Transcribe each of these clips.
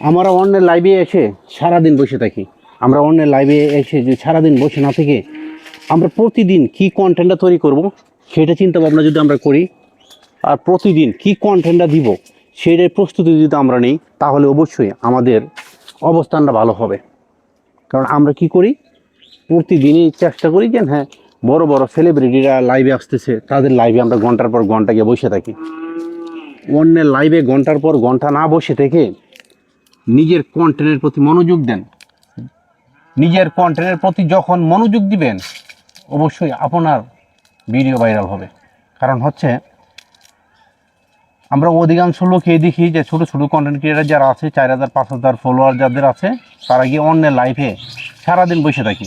আমরা অন্যের লাইভে এসে সারাদিন বসে থাকি। আমরা অন্যের লাইভে এসে যে সারাদিন বসে না থেকে আমরা প্রতিদিন কি কন্টেন্টটা তৈরি করব, সেটা চিন্তা ভাবনা যদি আমরা করি, আর প্রতিদিন কি কন্টেন্টটা দিব, সেটার প্রস্তুতি যদি আমরা নিই, তাহলে অবশ্যই আমাদের অবস্থানটা ভালো হবে। কারণ আমরা কি করি, প্রতিদিনই চেষ্টা করি যে হ্যাঁ বড় বড় সেলিব্রিটিরা লাইভে আসতেছে, তাদের লাইভে আমরা ঘণ্টার পর ঘণ্টা গিয়ে বসে থাকি। অন্যের লাইভে ঘণ্টার পর ঘণ্টা না বসে থেকে নিজের কন্টেন্টের প্রতি মনোযোগ দেন। নিজের কন্টেন্টের প্রতি যখন মনোযোগ দিবেন, অবশ্যই আপনার ভিডিও ভাইরাল হবে। কারণ হচ্ছে, আমরা অধিকাংশ লোকই দেখি যে ছোটো ছোটো কন্টেন্ট ক্রিয়েটার যারা আছে, চার হাজার, পাঁচ হাজার ফলোয়ার যাদের আছে, তারা গিয়ে অন্যের লাইফে সারাদিন বসে থাকি।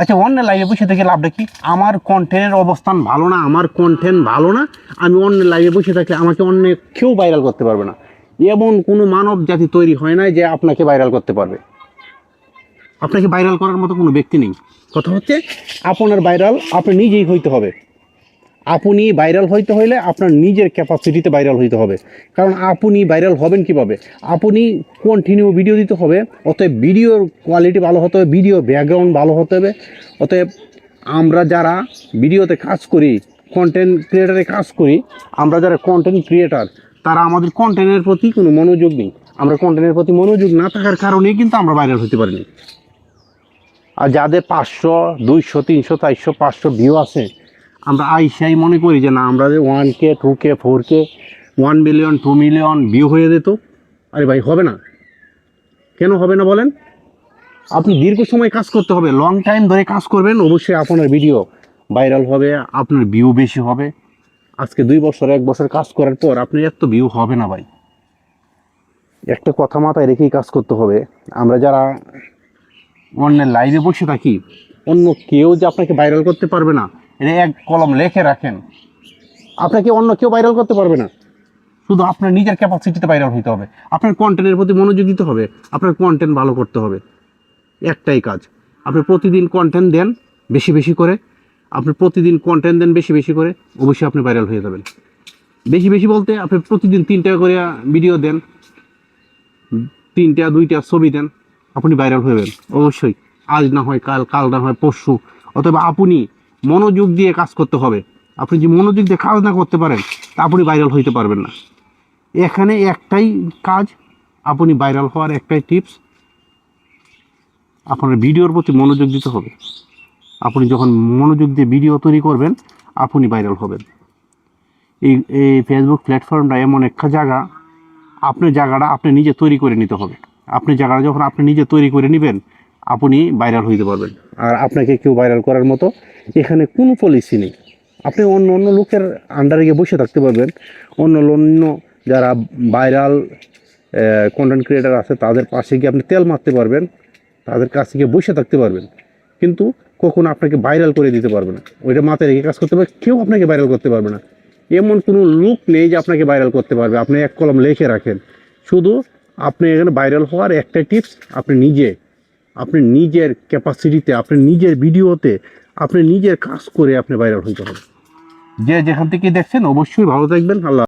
আচ্ছা অন্যের লাইভে বসে থেকে লাভটা কি? আমার কন্টেন্টের অবস্থান ভালো না, আমার কন্টেন্ট ভালো না, আমি অন্যের লাইভে বসে থাকলে আমাকে অন্য কেউ ভাইরাল করতে পারবে না। এমন কোনো মানব জাতি তৈরি হয় না যে আপনাকে ভাইরাল করতে পারবে। আপনাকে ভাইরাল করার মতো কোনো ব্যক্তি নেই। কথা হচ্ছে, আপনার ভাইরাল আপনি নিজেই হইতে হবে। আপনি ভাইরাল হইতে হইলে আপনার নিজের ক্যাপাসিটিতে ভাইরাল হইতে হবে। কারণ আপনি ভাইরাল হবেন কীভাবে? আপনি কন্টিনিউ ভিডিও দিতে হবে, অতএব ভিডিওর কোয়ালিটি ভালো হতে হবে ভিডিও ব্যাকগ্রাউন্ড ভালো হতে হবে। অতএব আমরা যারা ভিডিওতে কাজ করি কন্টেন্ট ক্রিয়েটারে কাজ করি, আমরা যারা কন্টেন্ট ক্রিয়েটার তারা আমাদের কন্টেন্টের প্রতি কোনো মনোযোগ নেই। আমরা কন্টেন্টের প্রতি মনোযোগ না থাকার কারণেই কিন্তু আমরা ভাইরাল হতে পারিনি। আর যাদের পাঁচশো, দুইশো, তিনশো, চারশো, পাঁচশো ভিউ আছে, আমরা আইসাই মনে করি যে না, আমরা যে one K two K four K one million two million view হয়ে যেত। আরে ভাই, হবে না। কেন হবে না বলেন? আপনি দীর্ঘ সময় কাজ করতে হবে লং টাইম ধরে কাজ করবেন, অবশ্যই আপনার ভিডিও ভাইরাল হবে, আপনার ভিউ বেশি হবে। আজকে দুই বছর এক বছর কাজ করার পর আপনার এত ভিউ হবে না ভাই। একটা কথা মাথায় রেখেই কাজ করতে হবে। আমরা যারা অন্যের লাইভে বসে থাকি অন্য কেউ যে আপনাকে ভাইরাল করতে পারবে না এটা এক কলম লেখে রাখেন। আপনাকে অন্য কেউ ভাইরাল করতে পারবে না। শুধু আপনার নিজের ক্যাপাসিটিতে ভাইরাল হইতে হবে। আপনার কন্টেন্টের প্রতি মনোযোগ দিতে হবে। আপনার কন্টেন্ট ভালো করতে হবে। একটাই কাজ। আপনি প্রতিদিন কন্টেন্ট দেন বেশি বেশি করে। আপনি প্রতিদিন কন্টেন্ট দেন বেশি বেশি করে, অবশ্যই আপনি ভাইরাল হয়ে যাবেন। বেশি বেশি বলতে আপনি প্রতিদিন তিনটা করে ভিডিও দেন, তিনটা, দুইটা ছবি দেন, আপনি ভাইরাল হবেন অবশ্যই, আজ না হয় কাল কাল না হয় পরশু, অথবা আপনি মনোযোগ দিয়ে কাজ করতে হবে। আপনি যে মনোযোগ দিয়ে কাজ না করতে পারেন, তা আপনি ভাইরাল হইতে পারবেন না। এখানে একটাই কাজ, আপনি ভাইরাল হওয়ার একটাই টিপস আপনার ভিডিওর প্রতি মনোযোগ দিতে হবে। আপনি যখন মনোযোগ দিয়ে ভিডিও তৈরি করবেন, আপনি ভাইরাল হবেন। এই এই ফেসবুক প্ল্যাটফর্মটা এমন একটা জায়গা আপনার জায়গাটা আপনি নিজে তৈরি করে নিতে হবে। আপনি জায়গাটা যখন আপনি নিজে তৈরি করে নেবেন, আপনি ভাইরাল হইতে পারবেন। আর আপনাকে কেউ ভাইরাল করার মতো এখানে কোনো পলিসি নেই। আপনি অন্য অন্য লোকের আন্ডারে গিয়ে বসে থাকতে পারবেন। অন্য অন্য যারা ভাইরাল কন্টেন্ট ক্রিয়েটার আছে, তাদের পাশে গিয়ে আপনি তেল মারতে পারবেন। তাদের কাছে গিয়ে বসে থাকতে পারবেন। কিন্তু কখনো আপনাকে ভাইরাল করে দিতে পারবে না। ওইটা মাথায় রেখে কাজ করতে পারবে কেউ আপনাকে ভাইরাল করতে পারবে না। এমন কোনো লুক নেই যে আপনাকে ভাইরাল করতে পারবে। আপনি এক কলম লিখে রাখেন। শুধু আপনি এখানে ভাইরাল হওয়ার একটা টিপস আপনি নিজে, আপনি নিজের ক্যাপাসিটিতে আপনি নিজের ভিডিওতে আপনি নিজের কাজ করে আপনি ভাইরাল হইতে হবে। যে যেখান থেকে দেখছেন, অবশ্যই ভালো থাকবেন। আল্লাহ